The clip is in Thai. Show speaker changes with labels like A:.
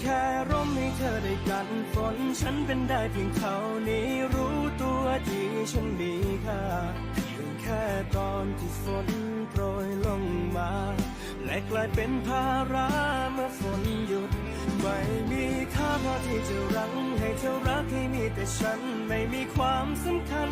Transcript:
A: แค่ร่มให้เธอได้กันฝน ฉันเป็นได้เพียงเท่านี้รู้ตัวดีฉันมีค่าเพียงแค่ตอนที่ฝนโปรยลงมา และกลายเป็นภาระเมื่อฝนหยุด ไม่มีค่าพอที่จะรั้งให้เธอรักให้มีแต่ฉันไม่มีความสำคัญ